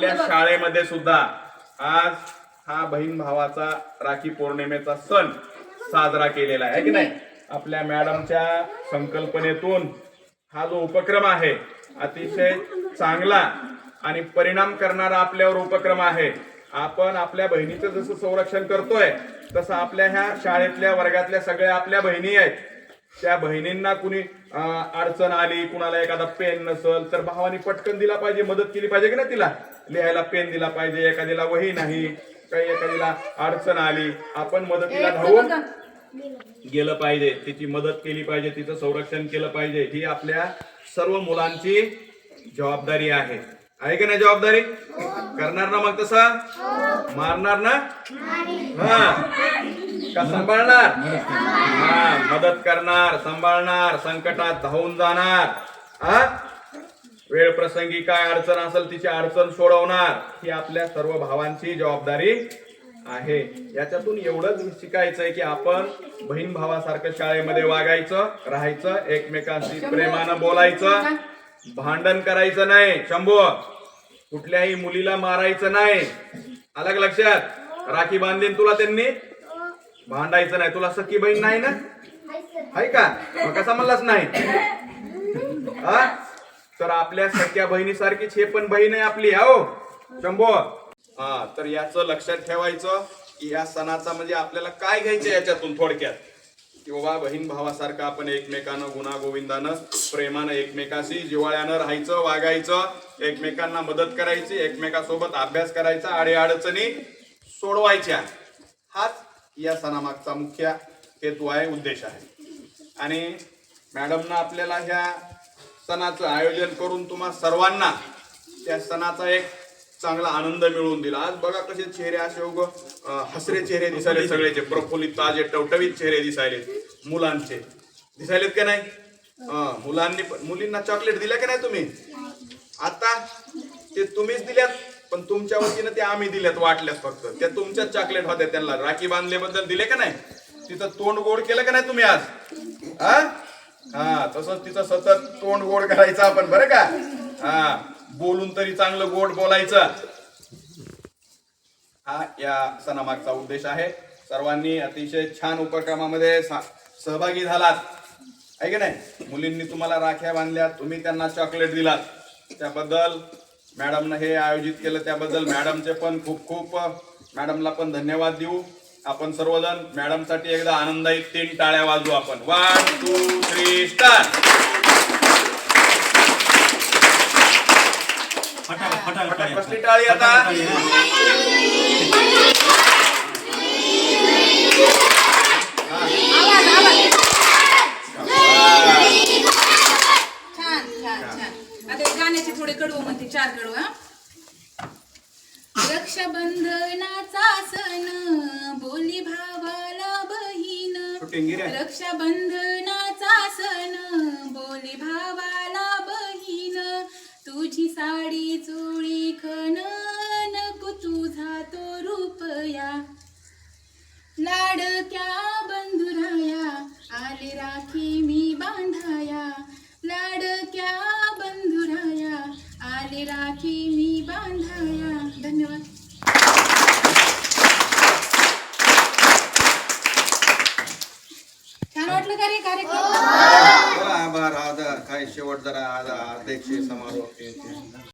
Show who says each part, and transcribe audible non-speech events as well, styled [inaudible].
Speaker 1: आपल्या शाळेमध्ये सुद्धा आज हा बहीण भावाचा राखी पौर्णिमेचा सण साजरा केलेला आहे की नाही? आपल्या मॅडमच्या संकल्पनेतून हा जो उपक्रम आहे अतिशय चांगला आणि परिणाम करणारा आपल्यावर उपक्रम आहे. आपण आपल्या बहिणीचं जसं संरक्षण करतोय तसं आपल्या ह्या शाळेतल्या वर्गातल्या सगळ्या आपल्या बहिणी आहेत. त्या बहिणींना कुणी अडचण आली कुणाला एखादा पेन नसल तर भावानी पटकन दिला पाहिजे मदत केली पाहिजे की ना तिला? लिहायला पेन दिला पाहिजे एखाद्याला वही नाही काही एखाद्याला अडचण आली आपण मदतीला धावून गेलं पाहिजे. तिची मदत केली पाहिजे तिचं संरक्षण केलं पाहिजे ही आपल्या सर्व मुलांची जबाबदारी आहे. आहे का नाही जबाबदारी? करणार ना मग तसं? मारणार ना? हा. का सांभाळणार? हा. मदत करणार सांभाळणार संकटात धावून जाणार. हा वेळ प्रसंगी काय अडचण असेल तिची अडचण सोडवणार ही आपल्या सर्व भावांची जबाबदारी आहे. याच्यातून एवढंच शिकायचंय की आपण बहीण भावासारखं शाळेमध्ये वागायचं राहायचं एकमेकांशी प्रेमानं बोलायचं. भांडण करायचं नाही. शंभू कुठल्याही मुलीला मारायचं नाही. अलग लक्षात. राखी बांधलीन तुला त्यांनी? भांडायचं नाही. तुला सखी बहीण नाही ना? आहे का? मग कसा म्हणलाच नाही? हा? तर आपल्या सख्या बहिणीसारखीच हे पण बहीण आहे आपली हो? शंभो. हा तर याचं लक्षात ठेवायचं की या सणाचा म्हणजे आपल्याला काय घ्यायचं याच्यातून थोडक्यात? की बाबा बहीण भावासारखं आपण एकमेकानं गुन्हा गोविंदानं प्रेमानं एकमेकाशी जिव्हाळ्यानं राहायचं वागायचं एकमेकांना मदत करायची एकमेकासोबत अभ्यास करायचा आडे अडचणी सोडवायच्या. हाच या सणामागचा मुख्य हेतू आहे उद्देश आहे. आणि मॅडमनं आपल्याला ह्या सणाचं आयोजन करून तुम्हा सर्वांना त्या सणाचा एक चांगला आनंद मिळवून दिला. आज बघा कसे चेहरे असे उग हसरे चेहरे दिसायले सगळ्याचे. प्रफुल्लित ताजे टवटवीत चेहरे दिसायले. मुलांचे. दिसायलेत का नाही? अं, मुलांनी पण- मुलींना चॉकलेट दिल्या का नाही तुम्ही? आता ते तुम्हीच दिल्यात. पण तुमच्या वतीनं ते आम्ही दिल्यात वाटल्यात फक्त. त्या तुमच्याच चॉकलेट होत्या त्यांना. राखी बांधल्याबद्दल दिले का नाही? तिचं तोंड गोड केलं का नाही तुम्ही आज? हा? हा तसंच तिचं सतत तोंड गोड करायचं आपण बरं का? हा बोलून तरी चांगलं गोड बोलायचं. हा या सणामागचा उद्देश आहे. सर्वांनी अतिशय छान उपक्रमामध्ये सहभागी झालात. आहे की नाही? मुलींनी तुम्हाला राख्या बांधल्या तुम्ही त्यांना चॉकलेट दिलात. त्याबद्दल मॅडमनं हे आयोजित केलं त्याबद्दल मॅडमचे पण खूप खूप मॅडमला पण धन्यवाद देऊ. आपण सर्वजण मॅडमसाठी एकदा आनंदाई तीन टाळ्या वाजवू आपण. वन टू थ्री स्टार
Speaker 2: फटाफट फटाफट
Speaker 1: कसली टाळी आता [laughs]
Speaker 3: आवाज आवाज छान छान छान आता हे गाण्याचे थोडे कडवं म्हणते चार हा? रक्षाबंधनाचा सण बोली भावाला बहीण. रक्षाबंधनाचा सण बोली भावाला बहीण. तुझी साडी चोळी खण नको तुझा तो रुपया. लाडक्या राखी मी बांधाया धन्यवाद. छान वाटलं का रे कार्यक्रम?
Speaker 4: आभार आज काय शेवट जरा आज अध्यक्ष समारोह.